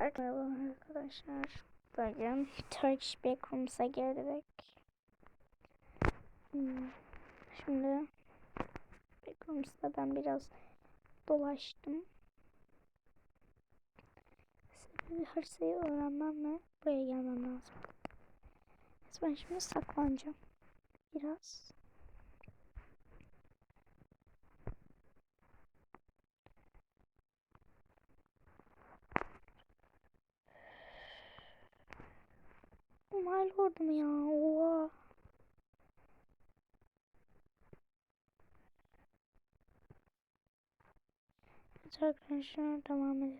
Merhaba arkadaşlar. Bugün Turkish Backrooms'a girdik. Hmm, Şimdi Backrooms'ta ben biraz dolaştım. Sebebi haritayı öğrenmem ve buraya gelmem lazım. Ben şimdi saklanacağım. Biraz. Arkadaşlar devam edelim.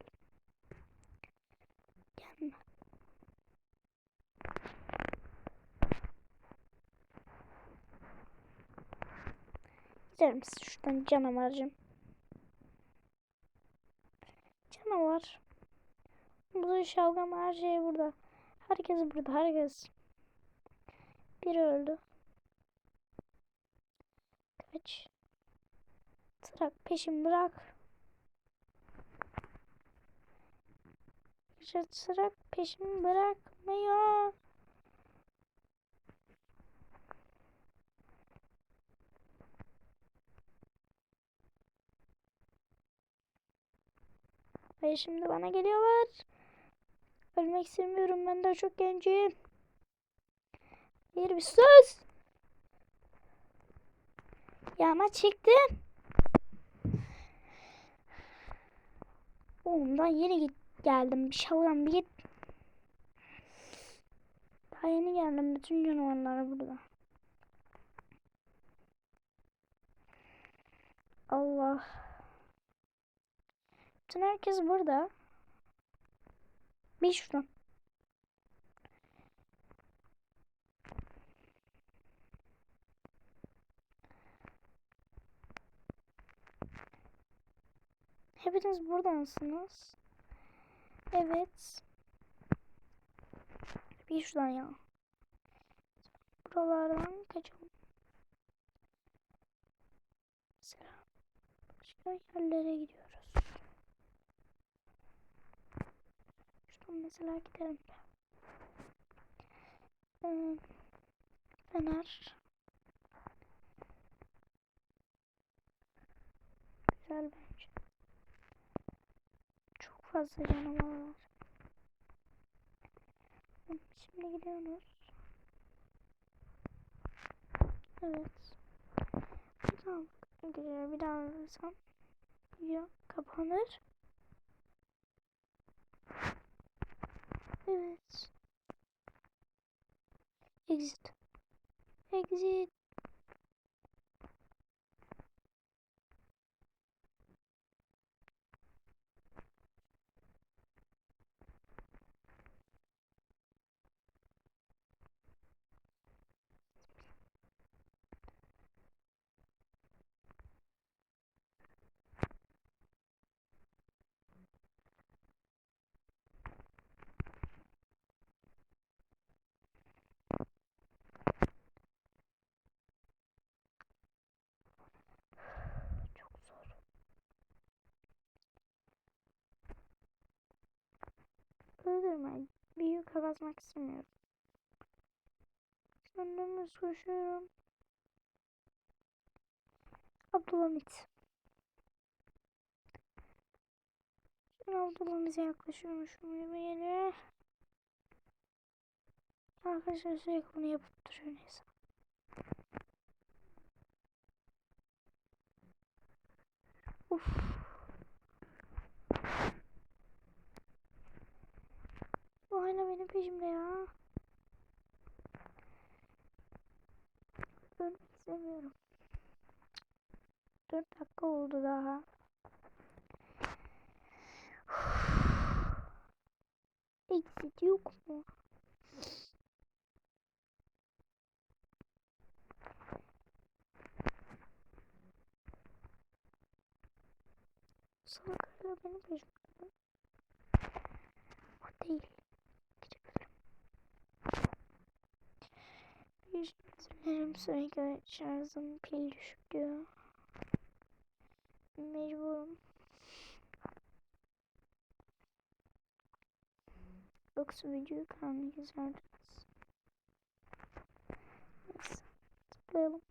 Gelme. Gider misin şuradan canavarcım? Canavar. Bu şalgam her şey burada. Herkes burada, herkes. Biri öldü. Kaç. Trak peşim bırak. Trak peşimi bırakmıyor. Ve şimdi bana geliyorlar. Ölmek istemiyorum. Ben daha çok gencim. Bir bir söz. Ya ama çıktım. Oğlum daha yeni git geldim. Bir şalgam bir git. Daha yeni geldim. Bütün canavarlar burada. Allah. Bütün herkes burada. Bir şuradan. Hepiniz buradansınız. Evet. Bir şuradan ya. Buralardan kaçalım. Mesela başka yerlere gidiyoruz. Şuradan mesela gidelim. Ee, Fener. Güzel bence. Fazla canavar var. Şimdi gidiyoruz. Evet. Tamam. Gidiyor. Bir daha vurursam video kapanır. Evet. Exit. Exit. Öldürme. Büyük kapatmak istemiyorum. Önümüz koşuyorum. Abdülhamit. Şimdi Abdülhamit'e yaklaşıyorum şu gibi geliyor. Arkadaşlar sürekli bunu yapıp duruyor neyse. Uf. Bu hala benim peşimde ya. Ölmek istemiyorum. 4 dakika oldu daha. Exit yok mu? Hala benim peşimde. Sürekli şarjım pil düşük diyor. Mecburum. Yoksa videoyu karanlık izlerdiniz. Neyse. Tıklayalım.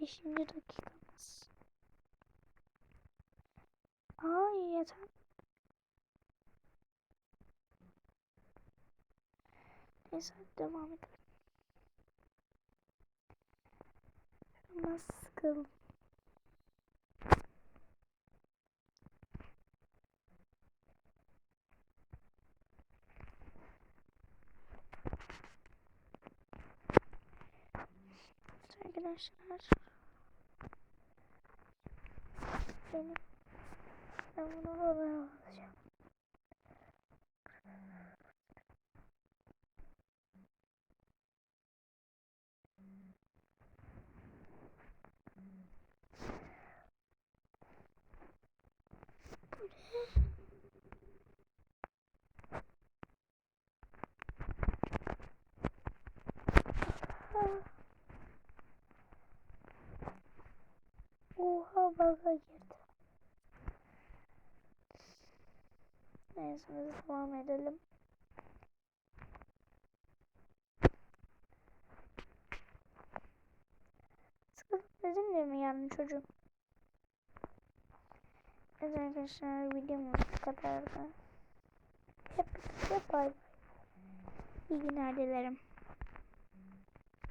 Beşinci dakikamız. Ay yeter. Neyse devam edelim. Biraz sıkıldım. Arkadaşlar benim ben bunu babaya Biz devam edelim. Sıkılıp dedim diye mi yani çocuğum? Evet arkadaşlar videomuz bu kadardı. Hep bay bay. İyi günler dilerim.